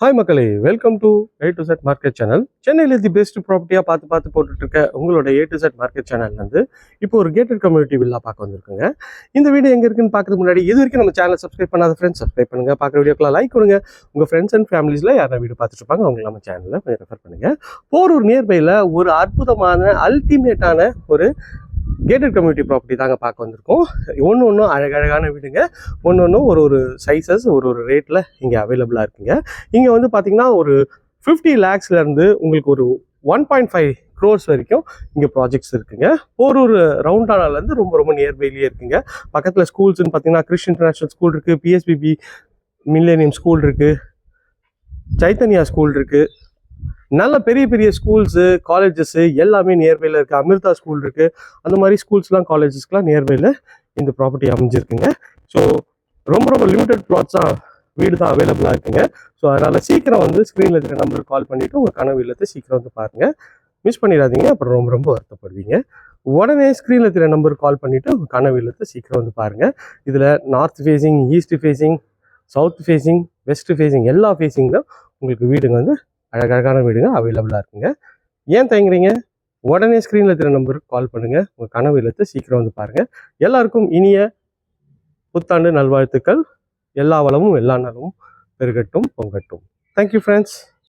Hi மக்களே. Welcome to A to Z market channel சென்னையில் the best ப்ராப்பர்ட்டியாக பார்த்து பார்த்து போட்டுட்ருக்க உங்களோட ஏ டு செட் மார்க்கெட் சேனல்லேருந்து இப்போ ஒரு கேட்டட் கம்யூனிட்டி வில்லா பார்க்க வந்திருக்குங்க. இந்த வீடியோ எங்கே இருக்குன்னு பார்க்குறது முன்னாடி இது வரைக்கும் நம்ம சேனல் சப்ஸ்கிரைப் பண்ணாத ஃப்ரெண்ட்ஸ் சப்ஸ்கிரைப் பண்ணுங்கள் பார்க்குற வீடியோக்கெல்லாம் லைக் கொடுங்க. உங்கள் ஃப்ரெண்ட்ஸ் அண்ட் ஃபேமிலிஸில் யாராவது வீடியோ பார்த்துட்டு இருப்பாங்க அவங்க நம்ம சேனலில் கொஞ்சம் ரெஃபர் பண்ணுங்கள் போரூர் நியர்பையில் ஒரு அற்புதமான அல்டிமேட்டான ஒரு கேட்டட் கம்யூனிட்டி ப்ராப்பர்ட்டி தாங்க பார்க்க வந்திருக்கோம். ஒன்று ஒன்றும் அழகழகான வீடுங்க. ஒன்று ஒன்றும் ஒரு ஒரு சைஸஸ் ஒரு ஒரு ரேட்டில் இங்கே அவைலபிளாக இருக்குங்க. இங்கே வந்து பார்த்தீங்கன்னா ஒரு ஃபிஃப்டி லேக்ஸ்லேருந்து உங்களுக்கு ஒரு ஒன் பாயிண்ட் ஃபைவ் க்ரோர்ஸ் வரைக்கும் இங்கே ப்ராஜெக்ட்ஸ் இருக்குங்க. போரூர் ரவுண்டானாலேருந்து ரொம்ப ரொம்ப நியர்பைலேயே இருக்குங்க. பக்கத்தில் ஸ்கூல்ஸ்னு பார்த்தீங்கன்னா கிறிஸ்ட் இன்டர்நேஷ்னல் ஸ்கூல் இருக்குது பிஎஸ்பிபி மில்லேனியம் ஸ்கூல் இருக்குது சைத்தன்யா ஸ்கூல் இருக்குது நல்ல பெரிய பெரிய ஸ்கூல்ஸு காலேஜஸ்ஸு எல்லாமே நியர்பையில் இருக்குது அமிர்தா ஸ்கூல் இருக்குது அந்த மாதிரி ஸ்கூல்ஸ்லாம் காலேஜஸ்க்குலாம் நியர்பையில் இந்த ப்ராப்பர்ட்டி அமைஞ்சிருக்குங்க. ஸோ ரொம்ப ரொம்ப லிமிடெட் ப்ளாட்ஸ் தான் வீடு தான் அவைலபிளாக இருக்குங்க. ஸோ அதனால் சீக்கிரம் வந்து ஸ்க்ரீனில் இருக்கிற நம்பருக்கு கால் பண்ணிவிட்டு உங்கள் கனவு இல்லத்தை சீக்கிரம் வந்து பாருங்கள் மிஸ் பண்ணிடாதீங்க. அப்புறம் ரொம்ப ரொம்ப வருத்தப்படுவீங்க. உடனே ஸ்க்ரீனில் இருக்கிற நம்பருக்கு கால் பண்ணிவிட்டு உங்கள் கனவு இல்லத்தை சீக்கிரம் வந்து பாருங்கள் இதில் north facing east facing south facing west facing எல்லா ஃபேஸிங்கிலும் உங்களுக்கு வீடுங்க வந்து அழகழகான வீடுங்க அவைலபிளாக இருக்குங்க. ஏன் தயங்குறீங்க? உடனே ஸ்க்ரீனில் இருக்கிற நம்பருக்கு கால் பண்ணுங்கள் உங்கள் கனவு இல்லத்தை சீக்கிரம் வந்து பாருங்கள் எல்லாருக்கும் இனிய புத்தாண்டு நல்வாழ்த்துக்கள். எல்லா வளமும் எல்லா நலமும் பெருகட்டும் பொங்கட்டும். Thank you friends